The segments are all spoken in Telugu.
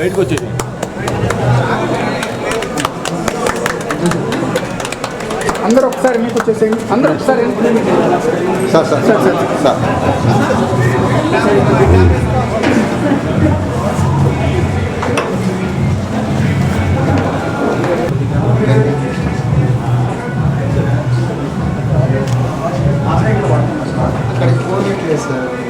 బయటకు వచ్చేసి. అందరూ ఒకసారి మీకు వచ్చేసేయండి. అందరూ ఒకసారి సార్ సార్ సార్ సార్. ఎక్కడికి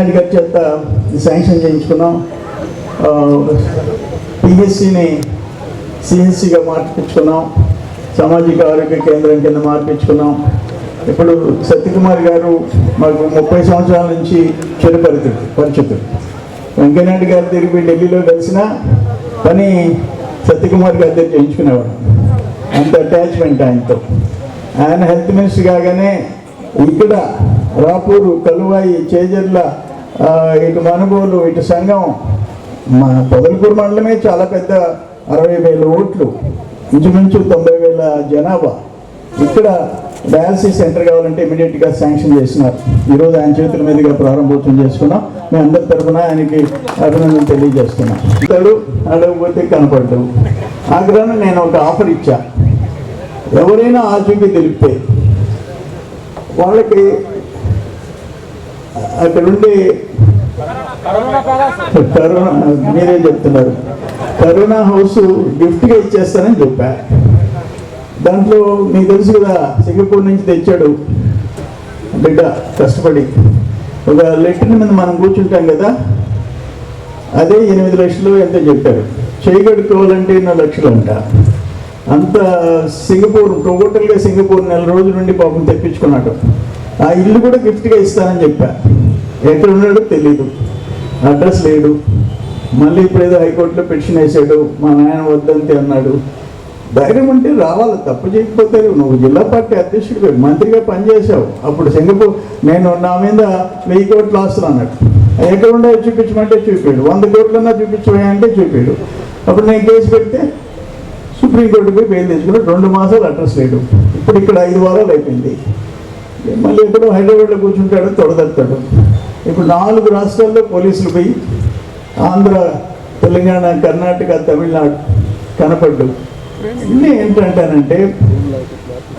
అధికారి చేత శాంక్షన్ చేయించుకున్నాం. పిహెచ్సిని సిహెచ్సిగా మార్పించుకున్నాం సామాజిక ఆరోగ్య కేంద్రం కింద మార్పించుకున్నాం ఇప్పుడు సత్యకుమార్ గారు మాకు ముప్పై సంవత్సరాల నుంచి చిరపరితుడు పరిచితుడు వెంకయ్యనాయుడు గారి తిరిగి ఢిల్లీలో కలిసిన పని సత్యకుమార్ గారి దగ్గర చేయించుకునేవాడు. అంత అటాచ్మెంట్ ఆయనతో. ఆయన హెల్త్ మినిస్టర్ కాగానే ఇక్కడ రాపూరు కలువాయి చేజర్ల ఇటు మనుగోలు ఇటు సంఘం మా పొదలకూరు మండలమే చాలా పెద్ద అరవై వేల ఓట్లు. ఇంచుమించు తొంభై వేల జనాభా. ఇక్కడ డయాలసిస్ సెంటర్ కావాలంటే ఇమీడియట్గా శాంక్షన్ చేసినారు ఈరోజు ఆయన చేతుల మీదుగా ప్రారంభోత్సవం చేసుకున్నాం. మేము అందరి తరఫున ఆయనకి అభినందన తెలియజేస్తున్నాం. ఇతడు అడగకపోతే కనపడ్డు ఆగ్రహం నేను ఒక ఆఫర్ ఇచ్చా. ఎవరైనా ఆచూకీ తెలిపితే వాళ్ళకి అక్కడ కరోనా మీరే చెప్తున్నారు. కరోనా హౌస్ గిఫ్ట్గా ఇచ్చేస్తానని చెప్పా. దాంట్లో మీకు తెలుసు కదా సింగపూర్ నుంచి తెచ్చాడు బిడ్డ కష్టపడి. ఒక లెటర్ మీద మనం కూర్చుంటాం కదా అదే ఎనిమిది లక్షలు ఎంత చెప్పారు. చేయగడుకోవాలంటే ఎన్నో లక్షలు అంట అంత సింగపూర్ టోటల్గా సింగపూర్ నెల రోజుల నుండి పాపం తెప్పించుకున్నాడు. ఆ ఇల్లు కూడా గిఫ్ట్గా ఇస్తానని చెప్పా. ఎక్కడ ఉన్నాడో తెలీదు. అడ్రస్ లేడు మళ్ళీ ఇప్పుడు ఏదో హైకోర్టులో పిటిషన్ వేసాడు. మా నాయన వద్దంతే అన్నాడు. ధైర్యం ఉంటే రావాలి తప్పు చేయకపోతే నువ్వు జిల్లా పార్టీ అధ్యక్షుడిగా మంత్రిగా పనిచేసావు అప్పుడు సింగపూర్ నేను నా మీద వెయ్యి కోట్లు ఆస్తులు అన్నట్టు. ఎక్కడ ఉండే చూపించమంటే చూపాడు వంద కోట్లన్నా చూపించమంటే చూపాడు అప్పుడు నేను కేసు పెడితే సుప్రీంకోర్టు పోయి బెయిల్ తెచ్చుకున్నాడు రెండు మాసాలు అడ్రస్ లేడు ఇప్పుడు ఇక్కడ ఐదు వారాలు అయిపోయింది. మళ్ళీ ఎక్కడో హైదరాబాద్లో కూర్చుంటాడు తొడదత్తాడు. ఇప్పుడు నాలుగు రాష్ట్రాల్లో పోలీసులు పోయి ఆంధ్ర తెలంగాణ కర్ణాటక తమిళనాడు కనపడ్డు ఇన్ని ఏంటంటానంటే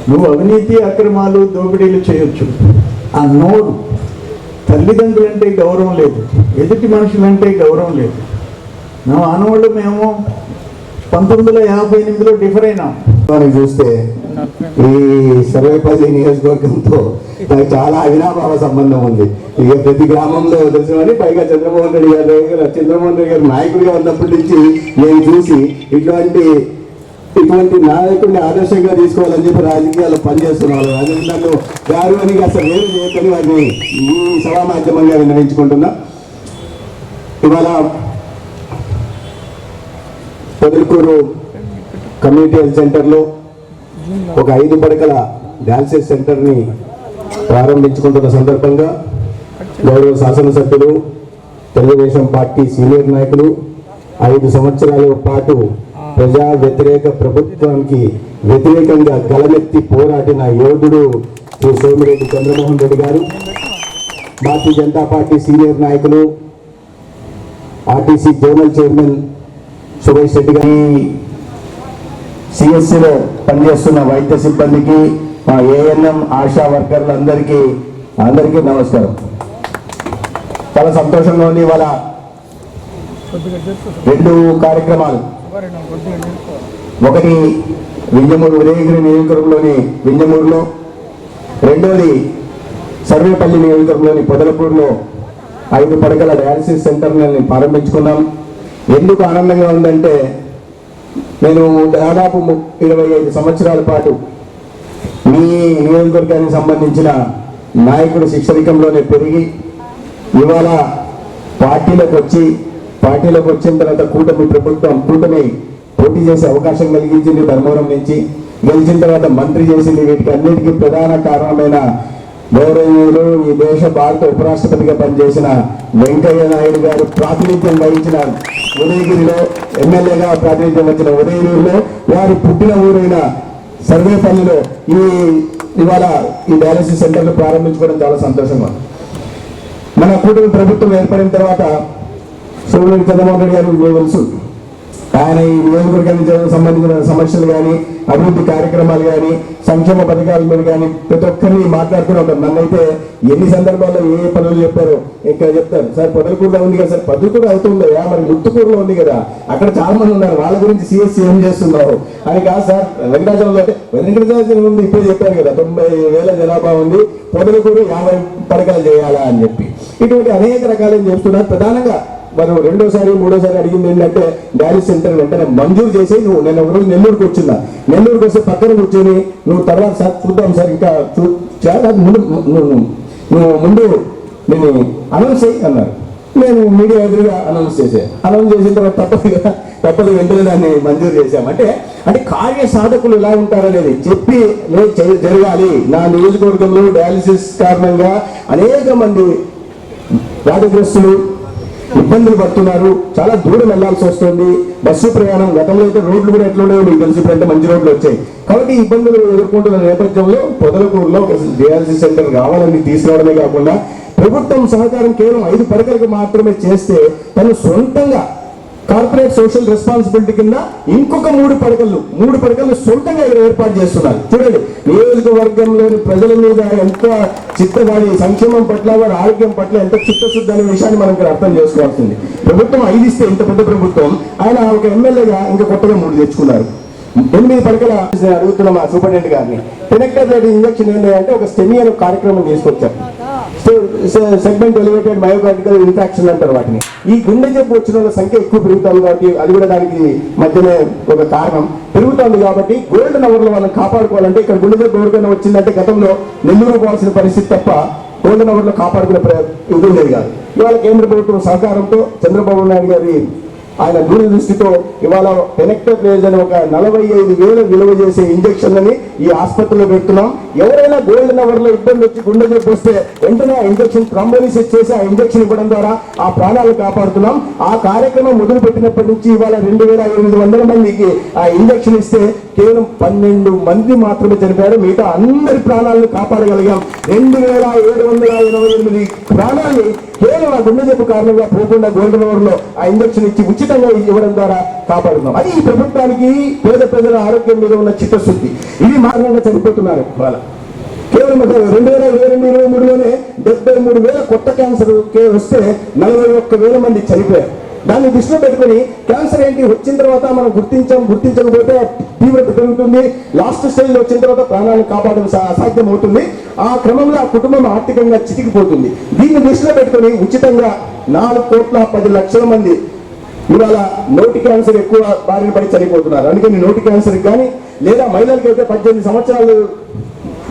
నువ్వు అవినీతి అక్రమాలు దోపిడీలు చేయొచ్చు. ఆ నోరు తల్లిదండ్రులంటే గౌరవం లేదు. ఎదుటి మనుషులంటే గౌరవం లేదు. నా ఆనవాళ్ళు మేము పంతొమ్మిది వందల యాభై ఎనిమిదిలో డిఫర్ అయినాం. మనం చూస్తే ఈ సర్వేపల్లి నియోజకవర్గంతో చాలా అవినాభావ సంబంధం ఉంది. ఇక ప్రతి గ్రామంలో తెలిసినవని పైగా చంద్రమోహన్ రెడ్డి గారు చంద్రమోహన్ రెడ్డి గారు నాయకుడిగా ఉన్నప్పటి నుంచి నేను చూసి ఇటువంటి ఇటువంటి నాయకుడిని ఆదర్శంగా తీసుకోవాలని చెప్పి రాజకీయాల్లో పనిచేస్తున్నారు అది నన్ను గారు అని అసలు ఏమి చేయకని వారిని ఈ సభా మాధ్యమంగా విన్నవించుకుంటున్నా. ఇవాళ పొదలకూరు కమ్యూనిటీ హెల్త్ సెంటర్లో ఒక ఐదు పడకల డయాలసిస్ సెంటర్ని ప్రారంభించుకుంటున్న సందర్భంగా గౌరవ శాసనసభ్యులు తెలుగుదేశం పార్టీ సీనియర్ నాయకులు ఐదు సంవత్సరాల పాటు ప్రజా వ్యతిరేక ప్రభుత్వానికి వ్యతిరేకంగా గలమెత్తి పోరాడిన యోధుడు శ్రీ సోమిరెడ్డి చంద్రమోహన్ రెడ్డి గారు భారతీయ జనతా పార్టీ సీనియర్ నాయకులు RTC zonal chairman Suresh Reddy గారి. సిఎస్సిలో పనిచేస్తున్న వైద్య సిబ్బందికి మా ఏఎన్ఎం ఆశా వర్కర్లందరికీ అందరికీ నమస్కారం. చాలా సంతోషంగా ఉంది ఇవాళ రెండు కార్యక్రమాలు. ఒకటి వింజమూరు ఉదయగిరి నియోజకవర్గంలోని వింజమూరులో రెండోది సర్వేపల్లి నియోజకవర్గంలోని పొదలపూర్లో ఐదు పడకల డయాలసిస్ సెంటర్ని ప్రారంభించుకున్నాం. ఎందుకు ఆనందంగా ఉందంటే నేను దాదాపు ఇరవై ఐదు సంవత్సరాల పాటు మీ నియోజకవర్గానికి సంబంధించిన నాయకుడు శిక్షరికంలోనే పెరిగి ఇవాళ పార్టీలోకి వచ్చి పార్టీలోకి వచ్చిన తర్వాత కూటమి ప్రభుత్వం కూటమి పోటీ చేసే అవకాశం కలిగించింది ధర్మవరం నుంచి. గెలిచిన తర్వాత మంత్రి చేసింది వీటికి అన్నిటికీ ప్రధాన కారణమైన గౌరవీయులు ఈ దేశ భారత ఉపరాష్ట్రపతిగా పనిచేసిన వెంకయ్య నాయుడు గారు ప్రాతినిధ్యం వహించిన ఉదయగిరిలో ఎమ్మెల్యేగా ప్రాతినిధ్యం వచ్చిన ఉదయగిరిలో వారి పుట్టిన ఊరైన సర్వేపల్లిలో ఈ ఇవాళ ఈ డయాలసిస్ సెంటర్లు ప్రారంభించుకోవడం చాలా సంతోషంగా మన కూటమి ప్రభుత్వం ఏర్పడిన తర్వాత సోమిరెడ్డి చంద్రబాబు నాయుడు గారు మీకు తెలుసు. ఆయన ఈ నియోజకవర్గానికి సంబంధించిన సమస్యలు కానీ అభివృద్ధి కార్యక్రమాలు కానీ సంక్షేమ పథకాల మీద కానీ ప్రతి ఒక్కరిని మాట్లాడుతూనే ఉంటారు. నన్నైతే ఎన్ని సందర్భాల్లో ఏ పనులు చెప్పారో ఇంకా చెప్తారు. సార్ పొదలకూరులో ఉంది కదా సార్. పొదలకూరు అవుతుందా మరి గుర్తుకూరులో ఉంది కదా. అక్కడ చాలా మంది ఉన్నారు. వాళ్ళ గురించి సిఎస్సి ఏం చేస్తున్నారు? అని కాదు సార్. వెంకటాచలంలో అంటే వెంకటాచలం ఉంది ఇప్పుడే చెప్పారు కదా. తొంభై వేల జనాభా ఉంది. పొదలకూరు యాభై పథకాలు చేయాలా అని చెప్పి. ఇటువంటి అనేక రకాలు చెప్తున్నారు ప్రధానంగా మనం రెండోసారి మూడోసారి అడిగింది ఏంటంటే డయాలిసిస్ సెంటర్ వెంటనే మంజూరు చేసి నువ్వు నేను ఒక రోజు నెల్లూరుకి వచ్చిందా? నెల్లూరుకి వస్తే పక్కన కూర్చొని నువ్వు తర్వాత సార్ చూద్దాం సార్ ఇంకా చూ చాలా ముందు నువ్వు నువ్వు ముందు నేను అనౌన్స్ చేయి అన్నారు. నేను మీడియా ఎదురుగా అనౌన్స్ చేశాను అనౌన్స్ చేసిన తర్వాత తప్పదు కదా తప్పదు వెంటనే దాన్ని మంజూరు చేశాం. అంటే అంటే కార్య సాధకులు ఎలా ఉంటారనేది చెప్పి జరగాలి. నా నియోజకవర్గంలో డయాలిసిస్ కారణంగా అనేక మంది వ్యాధిగ్రస్తులు ఇబ్బందులు పడుతున్నారు. చాలా దూరం వెళ్ళాల్సి వస్తుంది. బస్సు ప్రయాణం గతంలో అయితే రోడ్లు కూడా ఎట్లా మీకు తెలిసి ఇప్పుడంటే మంచి రోడ్లు వచ్చాయి. కాబట్టి ఇబ్బందులు ఎదుర్కొంటున్న నేపథ్యంలో పొదలకూరులో ఒక డిఆర్సీ సెంటర్ కావాలని తీసుకురావడమే కాకుండా ప్రభుత్వం సహకారం కేవలం ఐదు పడకలకు మాత్రమే చేస్తే తను సొంతంగా కార్పొరేట్ సోషల్ రెస్పాన్సిబిలిటీ కింద ఇంకొక మూడు పడకలు మూడు పడకలు సొంతంగా ఇక్కడ ఏర్పాటు చేస్తున్నారు. చూడండి నియోజకవర్గంలోని ప్రజల మీద ఎంత చిత్తగాని సంక్షేమం పట్ల వారి ఆరోగ్యం పట్ల ఎంత చిత్తశుద్ధి అనే విషయాన్ని మనం ఇక్కడ అర్థం చేసుకోవాల్సింది. ప్రభుత్వం ఐదు ఇస్తే ఇంత పెద్ద ప్రభుత్వం ఆయన ఒక ఎమ్మెల్యేగా ఇంకా కొత్తగా మూడు తెచ్చుకున్నారు. ఎనిమిది పడకల నేను అడుగుతున్న మా సూపరింటెండెంట్ గారిని. టెనెక్టర్ ఇంజక్షన్ ఏంటంటే ఒక స్టెమీ అనే కార్యక్రమం తీసుకొచ్చారు సెగ్మెంట్ ఎలివేటెడ్ మయోకార్డికల్ ఇన్ఫాక్షన్ అంటారు వాటిని. ఈ గుండె జబ్బు వచ్చిన వాళ్ళ సంఖ్య ఎక్కువ పెరుగుతుంది కాబట్టి అది కూడా దానికి మధ్యనే ఒక కారణం. పెరుగుతుంది కాబట్టి గోల్డెన్ అవర్లో మనం కాపాడుకోవాలంటే ఇక్కడ గుండె జబ్బు ఎవరికైనా వచ్చిందంటే గతంలో నెల్లూరు పోవాల్సిన పరిస్థితి తప్ప గోల్డెన్ అవర్లో కాపాడుకునే ప్రయత్నం ఇది ఉండేది కాదు. ఇవాళ కేంద్ర ప్రభుత్వం సహకారంతో చంద్రబాబు నాయుడు గారి ఆయన దూరదృష్టితో ఇవాళ ఎనెక్టర్ అని ఒక నలభై ఐదు వేల విలువ చేసే ఇంజక్షన్లని ఈ ఆసుపత్రిలో పెడుతున్నాం. ఎవరైనా గోల్డెన్ అవర్లో ఇబ్బంది వచ్చి గుండె జబ్బు వస్తే వెంటనే ఆ ఇంజక్షన్ థ్రాంబోలిసిస్ చేసి ఆ ఇంజక్షన్ ఇవ్వడం ద్వారా ఆ ప్రాణాలు కాపాడుతున్నాం. ఆ కార్యక్రమం మొదలు పెట్టినప్పటి నుంచి ఇవాళ రెండు వేల ఎనిమిది వందల మందికి ఆ ఇంజక్షన్ ఇస్తే కేవలం పన్నెండు మంది మాత్రమే చనిపోయారు. మిగతా అందరి ప్రాణాలను కాపాడగలిగాం. రెండు వేల ఏడు వందల ఇరవై ఎనిమిది ప్రాణాలు కేవలం ఆ గుండె జబ్బు కారణంగా పోకుండా గోల్డెన్ అవర్లో ఆ ఇంజక్షన్ ఇచ్చి ఉచితంగా ఇవ్వడం ద్వారా కాపాడుతున్నాం అది ఈ ప్రభుత్వానికి పేద ప్రజల ఆరోగ్యం మీద ఉన్న చిత్తశుద్ధి. ఇది మారణంగా చనిపోతున్నారు. వాళ్ళ కేవలం రెండు వేల ఇరవై రెండు ఇరవై మూడులోనే డెబ్బై మూడు వేల కొత్త క్యాన్సర్ వస్తే నలభై ఒక్క వేల మంది చనిపోయారు. దాన్ని దృష్టిలో పెట్టుకొని క్యాన్సర్ ఏంటి? వచ్చిన తర్వాత మనం గుర్తించాం గుర్తించకపోతే తీవ్రత పెరుగుతుంది. లాస్ట్ స్టేజ్లో వచ్చిన తర్వాత ప్రాణాలను కాపాడడం అసాధ్యం అవుతుంది ఆ క్రమంలో ఆ కుటుంబం ఆర్థికంగా చితికిపోతుంది. దీన్ని దృష్టిలో పెట్టుకొని ఉచితంగా నాలుగు కోట్ల పది లక్షల మంది ఇవాళ నోటి క్యాన్సర్ ఎక్కువ బారిన పడి చనిపోతున్నారు. అందుకని నోటి క్యాన్సర్ కానీ లేదా మహిళలకి అయితే పద్దెనిమిది సంవత్సరాలు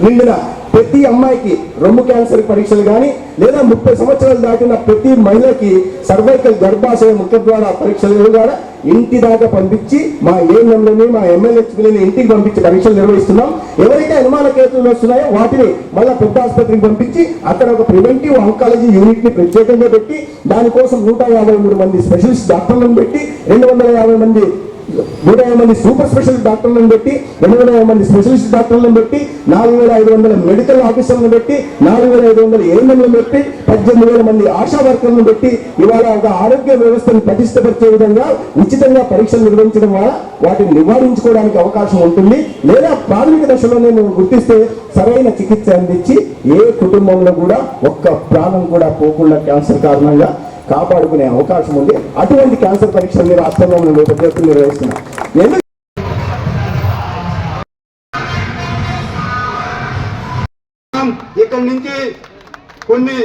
నిండిన ప్రతి అమ్మాయికి రొమ్ము క్యాన్సర్ పరీక్షలు కానీ లేదా ముప్పై సంవత్సరాలు దాటిన ప్రతి మహిళకి సర్వైకల్ గర్భాశయ ముఖద్వార పరీక్షలు ద్వారా ఇంటి దాకా పంపించి మా ఏఎంలని మా ఎమ్మెల్యేని ఇంటికి పంపించి పరీక్షలు నిర్వహిస్తున్నాం. ఎవరైతే అనుమాన కేసులు వస్తున్నాయో వాటిని మళ్ళీ పెద్ద ఆసుపత్రికి పంపించి అక్కడ ఒక ప్రివెంటివ్ ఆంకాలజీ యూనిట్ని ప్రత్యేకంగా పెట్టి దానికోసం నూట యాభై మూడు మంది స్పెషలిస్ట్ డాక్టర్లను పెట్టి రెండు వందల యాభై మంది నూట యాభై మంది సూపర్ స్పెషలిస్ట్ డాక్టర్లను పెట్టి రెండు వేల యాభై మంది స్పెషలిస్ట్ డాక్టర్లను పెట్టి నాలుగు వేల ఐదు వందల మెడికల్ ఆఫీసర్లను పెట్టి నాలుగు వేల ఐదు వందల ఏఎంఎంలను పెట్టి పద్దెనిమిది వేల మంది ఆశా వర్కర్లను పెట్టి ఇవాళ ఒక ఆరోగ్య వ్యవస్థను పటిష్టపరిచే విధంగా ఉచితంగా పరీక్షలు నిర్వహించడం వల్ల వాటిని నివారించుకోవడానికి అవకాశం ఉంటుంది. లేదా ప్రాథమిక దశలోనే మేము గుర్తిస్తే సరైన చికిత్స అందించి ఏ కుటుంబంలో కూడా ఒక్క ప్రాణం కూడా పోకుండా క్యాన్సర్ కారణంగా కాపాడుకునే అవకాశం ఉంది. అటువంటి క్యాన్సర్ పరీక్ష మీరు రాష్ట్రంలో మనం పెద్ద ఎత్తున నిర్వహిస్తున్నాం. ఇక్కడి నుంచి కొన్ని